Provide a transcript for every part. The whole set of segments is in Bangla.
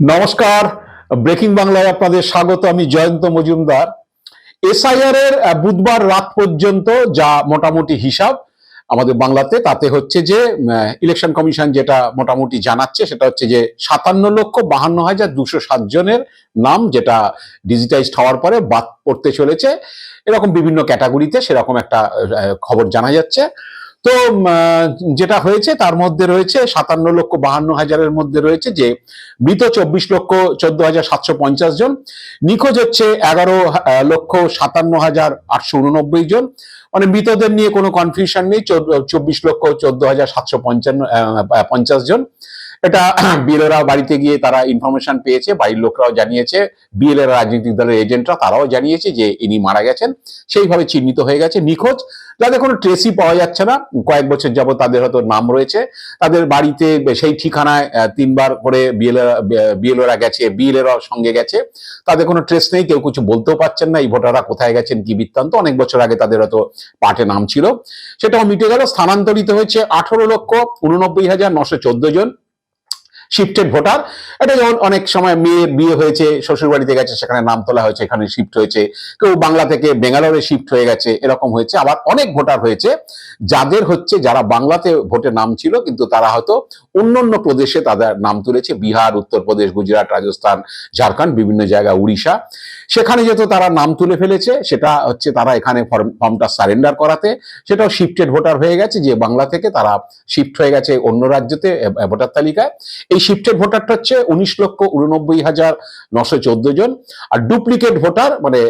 নমস্কার। ব্রেকিং বাংলায় আপনাদের স্বাগত, আমি জয়ন্ত মজুমদার। এসআইআর এর বুধবার রাত পর্যন্ত যা মোটামুটি হিসাব আমাদের বাংলাতে, তাতে হচ্ছে যে ইলেকশন কমিশন যেটা মোটামুটি জানাচ্ছে, সেটা হচ্ছে যে সাতান্ন লক্ষ বাহান্ন হাজার দুশো সাত জনের নাম যেটা ডিজিটাইজড হওয়ার পরে বাদ পড়তে চলেছে। এরকম বিভিন্ন ক্যাটাগরিতে সেরকম একটা খবর জানা যাচ্ছে। তো যেটা হয়েছে তার মধ্যে রয়েছে সাতান্ন লক্ষ বাহান্ন হাজারের মধ্যে রয়েছে যে মৃত চব্বিশ লক্ষ চোদ্দ হাজার সাতশো পঞ্চাশ জন, নিখোঁজ হচ্ছে এগারো লক্ষ সাতান্ন হাজার আটশো উননব্বই জন। মানে মৃতদের নিয়ে কোনো কনফিউশন নেই চব্বিশ লক্ষ চোদ্দ হাজার সাতশো পঞ্চান্ন পঞ্চাশ জন। এটা বিএলএরা বাড়িতে গিয়ে তারা ইনফরমেশন পেয়েছে, বাড়ির লোকরাও জানিয়েছে। বিএলএর রাজনৈতিক দলের এজেন্টরা তারাও জানিয়েছে যে ইনি মারা গেছেন। সেইভাবে চিহ্নিত হয়ে গেছে নিখোঁজ। যাদের কোনো ট্রেসই পাওয়া যাচ্ছে না, কয়েক বছর যাবত তাদের হয়তো নাম রয়েছে। তাদের বাড়িতে সেই ঠিকানায় তিনবার করে বিএলএ বিএলওরা গেছে বিএলএরা সঙ্গে গেছে। তাদের কোনো ট্রেস নেই, কেউ কিছু বলতেও পারছেন না, এই ভোটাররা কোথায় গেছেন, কি বৃত্তান্ত। অনেক বছর আগে তাদের হয়তো পাটে নাম ছিল। সেটাও মিটে গেল, স্থানান্তরিত হয়েছে আঠারো লক্ষ উননব্বই হাজার নশো চোদ্দ জন। শিফটেড ভোটার এটা যেমন অনেক সময় মেয়ে বিয়ে হয়েছে, শ্বশুরবাড়িতে গেছে, সেখানে নাম তোলা হয়েছে, এখানে শিফট হয়েছে। কেউ বাংলা থেকে বেঙ্গালোরে শিফট হয়ে গেছে, এরকম হয়েছে। আবার অনেক ভোটার হয়েছে, যাদের হচ্ছে যারা বাংলাতে ভোটে নাম ছিল, কিন্তু তারা হয়তো অন্য অন্য প্রদেশে তাদের নাম তুলেছে। বিহার, উত্তরপ্রদেশ, গুজরাট, রাজস্থান, ঝাড়খণ্ড, বিভিন্ন জায়গা উড়িষ্যা। সেখানে যেহেতু তারা নাম তুলে ফেলেছে, সেটা হচ্ছে তারা এখানে ফর্ম- ফর্মটা সারেন্ডার করাতে, সেটাও শিফটেড ভোটার হয়ে গেছে, যে বাংলা থেকে তারা শিফট হয়ে গেছে অন্য রাজ্যতে ভোটার তালিকায়। এই শিফটেড ভোটারটা হচ্ছে উনিশ লক্ষ উননব্বই হাজার নশো চোদ্দ জন। আর ডুপ্লিকেট ভোটার মানে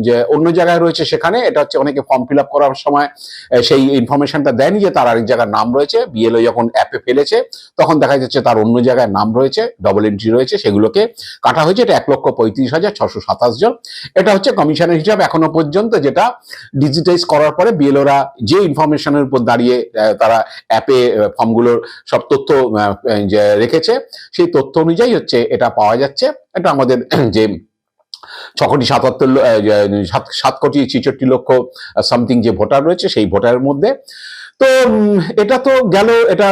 যে অন্য জায়গায় রয়েছে সেখানে, এটা হচ্ছে অনেকে ফর্ম ফিল আপ করার সময় সেই ইনফরমেশনটা দেয়নি যে তার আরেক জায়গায় নাম রয়েছে। বিএলও যখন অ্যাপে ফেলেছে, তখন দেখা যাচ্ছে তার অন্য জায়গায় নাম রয়েছে ডবল এন্ট্রি রয়েছে, সেগুলোকে কাটা হয়েছে, এটা এক লক্ষ পঁয়ত্রিশ হাজার ছশো সাতাশ জন। এটা হচ্ছে কমিশনের হিসাব এখনও পর্যন্ত, যেটা ডিজিটাইজ করার পরে বিএলওরা যে ইনফরমেশনের উপর দাঁড়িয়ে তারা অ্যাপে ফর্মগুলোর সব তথ্য রেখেছে, সেই তথ্য অনুযায়ী হচ্ছে এটা পাওয়া যাচ্ছে। এটা আমাদের যে ছ কোটি সাতাত্তর সাত কোটি ছেষট্টি লক্ষ সামথিং যে ভোটার রয়েছে, সেই ভোটারের মধ্যে। তো এটা তো গেল, এটা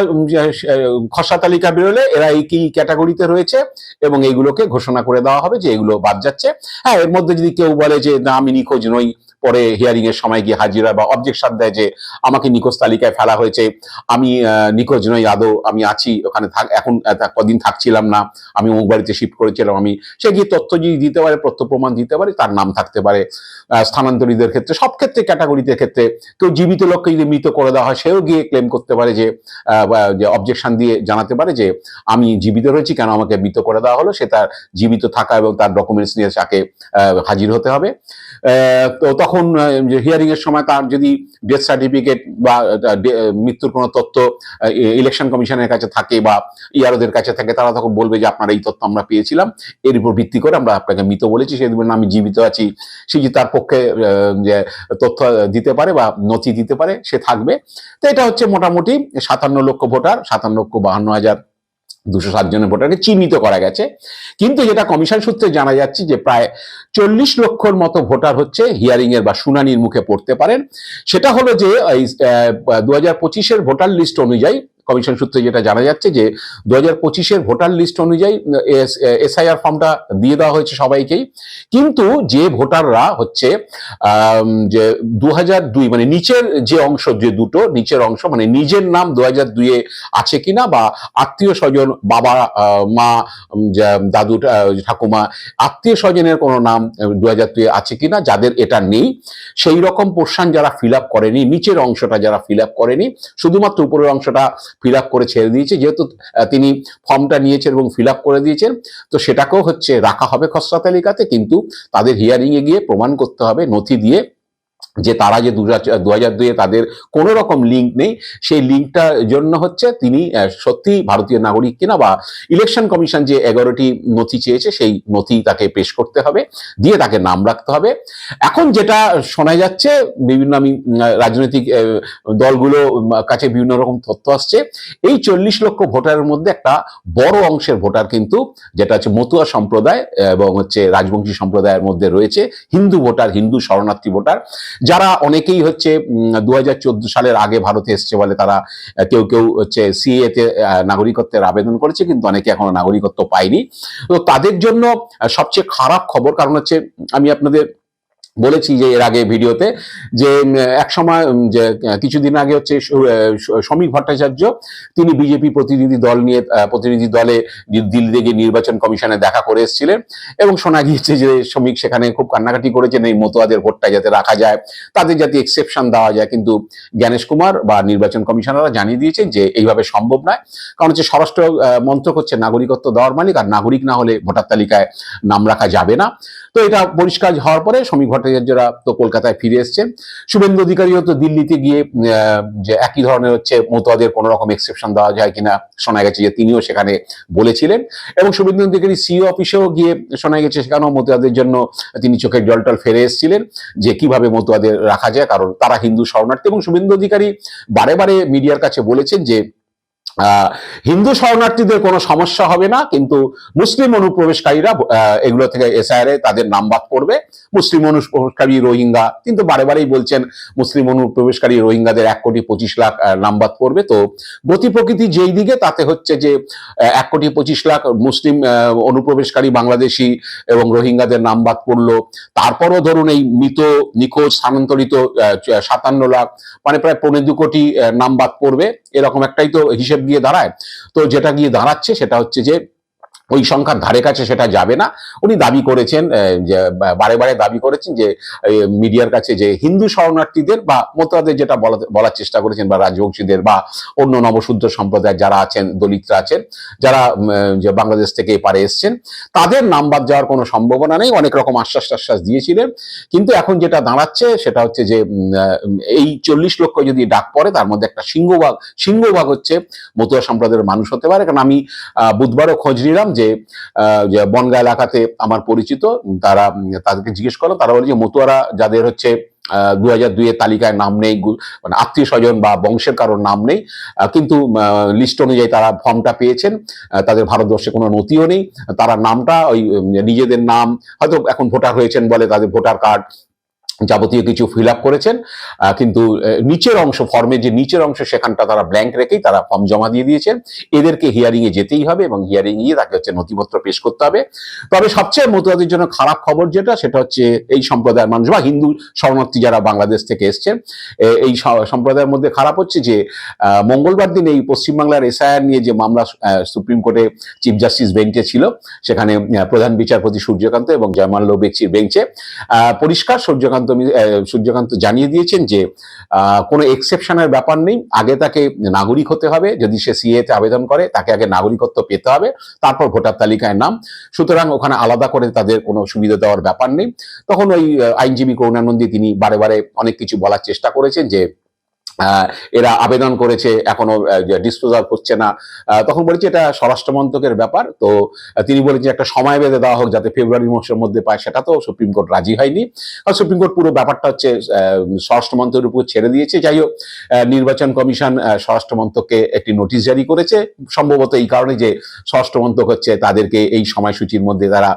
খসা তালিকা বেরোলে এরা এই কি ক্যাটাগরিতে রয়েছে এবং এইগুলোকে ঘোষণা করে দেওয়া হবে যে এগুলো বাদ যাচ্ছে। হ্যাঁ এর মধ্যে যদি কেউ বলে যে, না, আমি নিখোঁজ নই। পরে হিয়ারিং এর সময় গিয়ে হাজিরা বা অবজেকশন দেয় যে আমাকে নিখোঁজ তালিকায় ফেলা হয়েছে। আমি নিখোঁজ নই আদৌ, আমি আছি, ওখানে থাক, এখন কদিন থাকছিলাম না, আমি অমুক বাড়িতে শিফট করেছিলাম, আমি, সে গিয়ে তথ্য যদি দিতে পারে তথ্য প্রমাণ দিতে পারে, তার নাম থাকতে পারে। স্থানান্তরিতের ক্ষেত্রে, সব ক্ষেত্রে ক্যাটাগরিতে ক্ষেত্রে, কেউ জীবিত লোককে যদি মৃত করে দেওয়া হয়, সেও গিয়ে ক্লেম করতে পারে যে অবজেকশন দিয়ে জানাতে পারে যে, আমি জীবিত রয়েছি, কেন আমাকে মৃত করে দেওয়া হলো, সে তার জীবিত থাকা এবং তার ডকুমেন্টস নিয়ে তাকে হাজির হতে হবে। তো তখন হিয়ারিং এর সময় তার যদি ডেথ সার্টিফিকেট বা মৃত্যুর কোনো তথ্য ইলেকশন কমিশনের কাছে থাকে বা ইয়ারোদের কাছে থাকে, তারা তখন বলবে যে আপনার এই তথ্য আমরা পেয়েছিলাম। এর উপর ভিত্তি করে আমরা আপনাকে মৃত বলেছি। সে দেবেন আমি জীবিত আছি। সে যদি তার পক্ষে যে তথ্য দিতে পারে বা নথি দিতে পারে, সে থাকবে। তো এটা হচ্ছে মোটামুটি সাতান্ন লক্ষ ভোটার, সাতান্ন লক্ষ বাহান্ন হাজার দুশো সাত জনের ভোটারকে চিহ্নিত করা গেছে। কিন্তু যেটা কমিশন সূত্রে জানা যাচ্ছে যে প্রায় চল্লিশ লক্ষর মতো ভোটার হচ্ছে হিয়ারিং এর বা শুনানির মুখে পড়তে পারেন। সেটা হলো যে দু হাজার পঁচিশের ভোটার লিস্ট অনুযায়ী কমিশন সূত্রে যেটা জানা যাচ্ছে যে দু হাজার পঁচিশের ভোটার লিস্ট অনুযায়ী এসআইআর ফর্মটা দিয়ে দেওয়া হয়েছে সবাইকেই। কিন্তু যে ভোটাররা হচ্ছে যে দু হাজার দুই মানে নিচের যে অংশ যে দুটো, নিচের অংশ মানে নিজের নাম দু হাজার দুইয়ে আছে কিনা বা আত্মীয় স্বজন, বাবা মা দাদু ঠাকুমা, আত্মীয় স্বজনের কোনো নাম দু হাজার দুইয়ে আছে কিনা, যাদের এটা নেই, সেই রকম পোর্শন যারা ফিল আপ করেনি, নিচের অংশটা যারা ফিল আপ করেনি, শুধুমাত্র উপরের অংশটা ফিল আপ করে ছেড়ে দিয়েছে, যেহেতু তিনি ফর্মটা নিয়েছেন এবং ফিল আপ করে দিয়েছেন, তো সেটাকেও হচ্ছে রাখা হবে খসড়া তালিকাতে, কিন্তু তাদের হিয়ারিংয়ে গিয়ে প্রমাণ করতে হবে, নথি দিয়ে যে তারা যে দু হাজার দুইয়ে তাদের কোনো রকম লিঙ্ক নেই, সেই লিঙ্কটার জন্য হচ্ছে তিনি সত্যি ভারতীয় নাগরিক কিনা বা ইলেকশন কমিশন যে এগারোটি নথি চেয়েছে, সেই নথি তাকে পেশ করতে হবে, দিয়ে তাকে নাম রাখতে হবে। এখন যেটা শোনা যাচ্ছে, বিভিন্ন আমি রাজনৈতিক দলগুলো কাছে বিভিন্ন রকম তথ্য আসছে, এই চল্লিশ লক্ষ ভোটারের মধ্যে একটা বড় অংশের ভোটার কিন্তু, যেটা হচ্ছে মতুয়া সম্প্রদায়, এবং হচ্ছে রাজবংশী সম্প্রদায়ের মধ্যে রয়েছে, হিন্দু ভোটার, হিন্দু শরণার্থী ভোটার। যারা অনেকেই হচ্ছে দু হাজার চোদ্দ সালের আগে ভারতে এসছে বলে তারা কেউ কেউ হচ্ছে সিএ তে নাগরিকত্বের আবেদন করেছে, কিন্তু অনেকে এখনও নাগরিকত্ব পায়নি। তো তাদের জন্য সবচেয়ে খারাপ খবর, কারণ হচ্ছে আমি আপনাদের বলেছি যে এর আগে ভিডিওতে যে উম, এক সময় যে কিছুদিন আগে হচ্ছে স- শ্রমিক ভট্টাচার্য তিনি বিজেপি প্রতিনিধি দল নিয়ে প্রতিনিধি দলে দিল্লি গিয়ে নির্বাচন কমিশনে দেখা করে এসেছিলেন এবং শোনা গিয়েছে যে শ্রমিক সেখানে খুব কান্নাকাটি করেছেন এই মতোয়াদের ভোটটা যাতে রাখা যায় তাদের যাতে এক্সেপশন দেওয়া যায়। কিন্তু জ্ঞানেশ কুমার বা নির্বাচন কমিশনাররা জানিয়ে দিয়েছেন যে এইভাবে সম্ভব নয়। কারণ হচ্ছে স্বরাষ্ট্র মন্ত্রক হচ্ছে নাগরিকত্ব দেওয়ার মালিক আর নাগরিক না হলে ভোটার তালিকায় নাম রাখা যাবে না। তো এটা পরিষ্কার হওয়ার পরে শ্রমিক ভট্টাচার্যরা তো কলকাতায় ফিরে এসছেন শুভেন্দু অধিকারীও তো দিল্লিতে গিয়ে যে একই ধরনের হচ্ছে মতোয়াদের কোনো রকম এক্সেপশন দেওয়া যায় কিনা শোনা গেছে যে তিনিও সেখানে বলেছিলেন। এবং শুভেন্দু অধিকারী সিও অফিসেও গিয়ে শোনা গেছে সেখানেও মতুয়াদের জন্য তিনি চোখের জল টল ফেরে এসেছিলেন যে কীভাবে মতুয়াদের রাখা যায়, কারণ তারা হিন্দু শরণার্থী। এবং শুভেন্দু অধিকারী বারে বারে মিডিয়ার কাছে বলেছেন যে হিন্দু শরণার্থীদের কোনো সমস্যা হবে না, কিন্তু মুসলিম অনুপ্রবেশকারীরা এগুলো থেকে এসআইআর তাদের নাম বাদ করবে মুসলিম অনুপ্রবেশকারী রোহিঙ্গা, কিন্তু বারে বারেই বলছেন, মুসলিম অনুপ্রবেশকারী রোহিঙ্গাদের এক কোটি পঁচিশ লাখ নাম বাদ করবে তো গতি প্রকৃতি যেই দিকে, তাতে হচ্ছে যে এক কোটি পঁচিশ লাখ মুসলিম অনুপ্রবেশকারী বাংলাদেশি এবং রোহিঙ্গাদের নাম বাদ পড়ল। তারপরও ধরুন এই মৃত, নিখোঁজ, স্থানান্তরিত সাতান্ন লাখ মানে প্রায় পনেরো দু কোটি নাম বাদ পড়বে। এরকম একটাই তো হিসেব গিয়ে দাঁড়ায়। তো যেটা গিয়ে দাঁড়াচ্ছে সেটা হচ্ছে যে ওই সংখ্যার ধারে কাছে সেটা যাবে না। উনি দাবি করেছেন যে বারে বারে দাবি করেছেন যে মিডিয়ার কাছে যে, হিন্দু শরণার্থীদের বা মতবাদের যেটা বলার চেষ্টা করেছেন বা রাজবংশীদের বা অন্য নবশুদ্ধ সম্প্রদায়ের যারা আছেন, দলিতরা আছেন, যারা যে, বাংলাদেশ থেকে পারে এসছেন, তাদের নাম বাদ যাওয়ার কোনো সম্ভাবনা নেই। অনেক রকম আশ্বাস টাশ্বাস দিয়েছিলেন। কিন্তু এখন যেটা দাঁড়াচ্ছে, সেটা হচ্ছে যে এই চল্লিশ লক্ষ যদি ডাক পড়ে, তার মধ্যে একটা সিংহভাগ সিংহভাগ হচ্ছে মতুয়া সম্প্রদায়ের মানুষ হতে পারে। কারণ আমি বুধবারও খোঁজ নিলাম যে বনগা এলাকাতে আমার পরিচিত, তারা তাদেরকে জিজ্ঞেস করল তারা বলে যে মতুয়ারা যাদের হচ্ছে দু হাজার দুইয়ের তালিকায় নাম নেই মানে আত্মীয় স্বজন বা বংশের কারোর নাম নেই কিন্তু লিস্ট অনুযায়ী তারা ফর্মটা পেয়েছেন তাদের ভারতবর্ষে কোনো নথিও নেই, তারা নামটা ওই নিজেদের নাম, হয়তো এখন ভোটার হয়েছেন বলে তাদের ভোটার কার্ড যাবতীয় কিছু ফিল আপ করেছেন কিন্তু নিচের অংশ ফর্মের যে নিচের অংশ, সেখানটা তারা ব্ল্যাঙ্ক রেখেই তারা ফর্ম জমা দিয়ে দিয়েছেন। এদেরকে হিয়ারিং এ যেতেই হবে এবং হিয়ারিং গিয়ে তাকে হচ্ছে নথিপত্র পেশ করতে হবে। তবে সবচেয়ে মতুয়াদের জন্য খারাপ খবর যেটা, সেটা হচ্ছে এই সম্প্রদায়ের মানুষ বা হিন্দু শরণার্থী যারা বাংলাদেশ থেকে এসছেন এই সম্প্রদায়ের মধ্যে খারাপ হচ্ছে যে মঙ্গলবার দিন এই পশ্চিমবাংলার এসআইআর নিয়ে যে মামলা সুপ্রিম কোর্টে চিফ জাস্টিস বেঞ্চে ছিল, সেখানে প্রধান বিচারপতি সূর্যকান্ত এবং জয়মাল্য বেঞ্চির বেঞ্চে পরিষ্কার সূর্যকান্ত সূর্যকান্ত জানিয়ে দিয়েছেন যে কোনো এক্সেপশনের ব্যাপার নেই। আগে তাকে নাগরিক হতে হবে। যদি সে সিএতে আবেদন করে, তাকে আগে নাগরিকত্ব পেতে হবে। তারপর ভোটার তালিকায় নাম। সুতরাং ওখানে আলাদা করে তাদের কোনো সুবিধা দেওয়ার ব্যাপার নেই। তখন ওই আইনজীবী করুণানন্দী তিনি বারে বারে অনেক কিছু বলার চেষ্টা করেছেন যে এরা আবেদন করেছে, এখনও ডিসপোজাল করছে না। তখন বলেছে এটা স্বরাষ্ট্র মন্ত্রকের ব্যাপার। তো তিনি বলেছেন যে একটা সময় বেঁধে দেওয়া হোক যাতে ফেব্রুয়ারি মাসের মধ্যে পায়, সেটা তো সুপ্রিম কোর্ট রাজি হয়নি। আর সুপ্রিম কোর্ট পুরো ব্যাপারটা হচ্ছে স্বরাষ্ট্র মন্ত্রের উপর ছেড়ে দিয়েছে। যাই হোক নির্বাচন কমিশন স্বরাষ্ট্র মন্ত্রককে একটি নোটিশ জারি করেছে। সম্ভবত এই কারণে যে স্বরাষ্ট্র মন্ত্রক হচ্ছে, তাদেরকে এই সময়সূচির মধ্যে তারা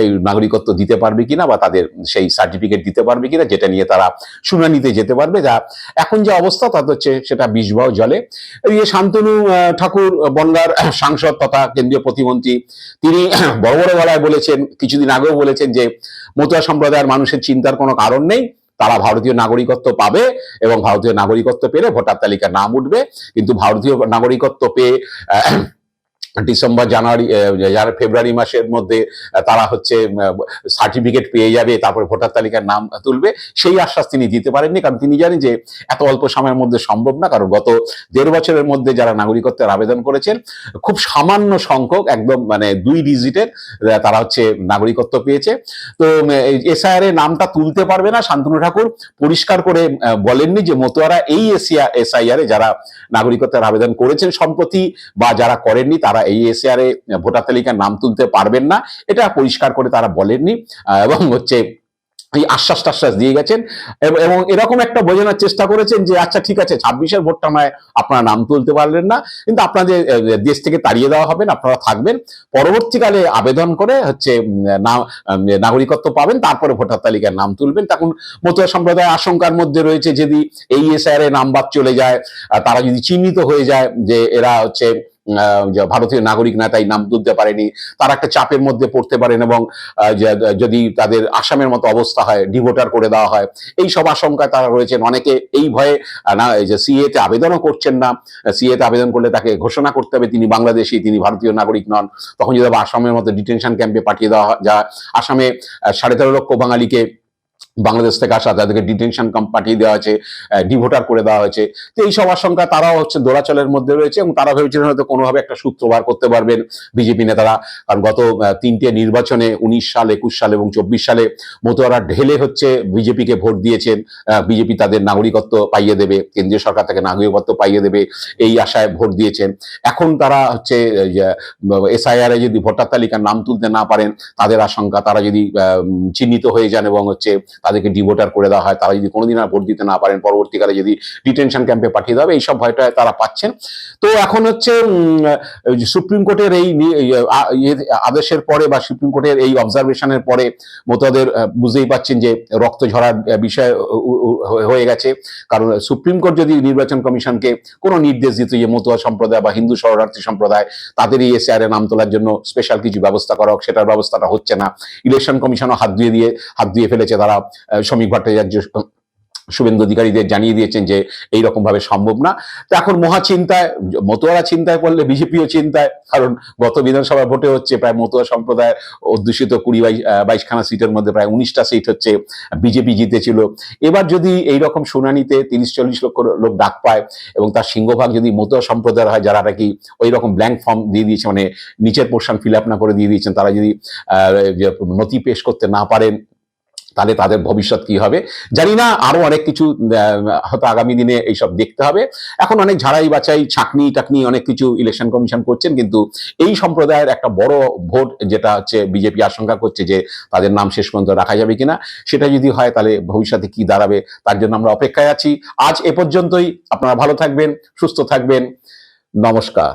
এই নাগরিকত্ব দিতে পারবে কিনা বা তাদের সেই সার্টিফিকেট দিতে পারবে কিনা, যেটা নিয়ে তারা শুনানিতে যেতে পারবে, যা এখন যে অবস্থা, তাতে হচ্ছে সেটা বিষবাও জলে। যে শান্তনু ঠাকুর, বনগার সাংসদ তথা কেন্দ্রীয় প্রতিমন্ত্রী, তিনি বড় বড় গলায় বলেছেন, কিছুদিন আগেও বলেছেন যে, মতুয়া সম্প্রদায়ের মানুষের চিন্তার কোনো কারণ নেই, তারা ভারতীয় নাগরিকত্ব পাবে এবং ভারতীয় নাগরিকত্ব পেলে ভোটার তালিকায় নাম উঠবে। কিন্তু ভারতীয় নাগরিকত্ব পেয়ে ডিসেম্বর জানুয়ারি ফেব্রুয়ারি মাসের মধ্যে তারা হচ্ছে সার্টিফিকেট পেয়ে যাবে, তারপরে ভোটার তালিকার নাম তুলবে, সেই আশ্বাস তিনি দিতে পারেননি, কারণ তিনি জানেন যে এত অল্প সময়ের মধ্যে সম্ভব না, কারণ গত দেড় বছরের মধ্যে যারা নাগরিকত্বের আবেদন করেছেন, খুব সামান্য সংখ্যক, একদম মানে দুই ডিজিটের তারা হচ্ছে নাগরিকত্ব পেয়েছে। তো এসআইআর এর নামটা তুলতে পারবে না, শান্তনু ঠাকুর পরিষ্কার করে বলেননি যে মতুয়ারা এই এসিয়া এসআইআর এ যারা নাগরিকত্বের আবেদন করেছেন সম্প্রতি বা যারা করেননি, তারা এই এসআইআর এ ভোটার তালিকার নাম তুলতে পারবেন না। এটা পরিষ্কার করে তারা বলেননি এবং হচ্ছে এই আশ্বাস টাশ্বাস দিয়ে গেছেন। এবং- এরকম একটা বোঝানোর চেষ্টা করেছেন যে আচ্ছা ঠিক আছে, ছাব্বিশের ভোটটা নয় আপনারা নাম তুলতে পারলেন না, কিন্তু আপনাদের দেশ থেকে তাড়িয়ে দেওয়া হবে আপনারা থাকবেন। পরবর্তীকালে আবেদন করে হচ্ছে নাগরিকত্ব পাবেন, তারপরে ভোটার তালিকায় নাম তুলবেন। তখন মতুয়া সম্প্রদায় আশঙ্কার মধ্যে রয়েছে, যদি এই এসআইআর এ বাদ চলে যায় তারা যদি চিহ্নিত হয়ে যায় যে, এরা হচ্ছে ভারতীয় নাগরিক না তাই নাম তুলতে পারেনি, তারা একটা চাপের মধ্যে পড়তে পারেন এবং যদি তাদের আসামের মতো অবস্থা হয় ডিভোটার করে দেওয়া হয়, এই সব আশঙ্কায় তারা রয়েছেন। অনেকে এই ভয়ে না যে সিএ তে আবেদনও করছেন না। সিএ তে আবেদন করলে তাকে ঘোষণা করতে হবে, তিনি বাংলাদেশি, তিনি ভারতীয় নাগরিক নন। তখন যদি আসামের মতো ডিটেনশন ক্যাম্পে পাঠিয়ে দেওয়া হয়, যা আসামে সাড়ে তেরো লক্ষ বাঙালিকে বাংলাদেশ থেকে আসা তাদেরকে ডিটেনশন ক্যাম্প পাঠিয়ে দেওয়া হয়েছে ডিভোটার করে দেওয়া হয়েছে। তো এই সব আশঙ্কা তারাও হচ্ছে দোলাচলের মধ্যে রয়েছে এবং তারা ভেবেছিলেন হয়তো কোনোভাবে একটা সূত্র বার করতে পারবেন বিজেপি নেতারা। কারণ গত তিনটে নির্বাচনে উনিশ সাল, একুশ সাল এবং চব্বিশ সালে মতোয়ারা ঢেলে হচ্ছে বিজেপিকে ভোট দিয়েছেন। বিজেপি তাদের নাগরিকত্ব পাইয়ে দেবে, কেন্দ্রীয় সরকার থেকে নাগরিকত্ব পাইয়ে দেবে, এই আশায় ভোট দিয়েছেন। এখন তারা হচ্ছে এসআইআর যদি ভোটার তালিকার নাম তুলতে না পারেন, তাদের আশঙ্কা তারা যদি চিহ্নিত হয়ে যান এবং হচ্ছে তাদেরকে ডিভোটার করে দেওয়া হয়। তারা যদি কোনোদিন আর ভোট দিতে না পারেন, পরবর্তীকালে যদি ডিটেনশন ক্যাম্পে পাঠিয়ে দেওয়া হবে, এইসব ভয়টা তারা পাচ্ছেন। তো এখন হচ্ছে সুপ্রিম কোর্টের এই ইয়ে আদেশের পরে বা সুপ্রিম কোর্টের এই অবজারভেশনের পরে মতোদের বুঝতেই পাচ্ছেন যে রক্ত ঝরার বিষয় হয়ে গেছে। কারণ সুপ্রিম কোর্ট যদি নির্বাচন কমিশনকে কোনো নির্দেশ দিত যে মতুয়া সম্প্রদায় বা হিন্দু শরণার্থী সম্প্রদায়, তাদেরই এসআর নাম তোলার জন্য স্পেশাল কিছু ব্যবস্থা করা হোক, সেটার ব্যবস্থাটা হচ্ছে না। ইলেকশন কমিশনও হাত দিয়ে দিয়ে, হাত দিয়ে ফেলেছে তারা। শ্রমিক ভট্টাচার্য শুভেন্দু অধিকারীদের জানিয়ে দিয়েছেন যে এই ভাবে সম্ভব না। তো এখন মহা চিন্তায়, মতুয়ারা চিন্তায় পড়লে বিজেপিও চিন্তায়, কারণ গত বিধানসভা ভোটে হচ্ছে প্রায় মতুয়া সম্প্রদায় অধ্যুষিত কুড়ি বাইশ বাইশখানা সিটের মধ্যে প্রায় উনিশটা সিট হচ্ছে বিজেপি জিতেছিল। এবার যদি এই রকম শুনানিতে তিরিশ চল্লিশ লক্ষ লোক ডাক পায় এবং তার সিংহভাগ যদি মতুয়া সম্প্রদায়ের হয়, যারা নাকি ওই রকম ব্ল্যাঙ্ক ফর্ম দিয়ে দিয়েছে মানে নিচের পোর্শন ফিল আপ না করে দিয়ে দিয়েছেন, তারা যদি নথি পেশ করতে না পারেন তাহলে তাদের ভবিষ্যৎ কি হবে? জানি না, আরও অনেক কিছু হয়তো আগামী দিনে এইসব দেখতে হবে। এখন অনেক ঝাড়াই বাছাই, ছাকনি টাকনি অনেক কিছু ইলেকশন কমিশন করছেন, কিন্তু এই সম্প্রদায়ের একটা বড় ভোট যেটা হচ্ছে বিজেপি আশঙ্কা করছে যে তাদের নাম শেষ পর্যন্ত রাখা যাবে কিনা, সেটা যদি হয় তাহলে ভবিষ্যতে কি দাঁড়াবে তার জন্য আমরা অপেক্ষায় আছি। আজ এ পর্যন্তই, আপনারা ভালো থাকবেন, সুস্থ থাকবেন, নমস্কার।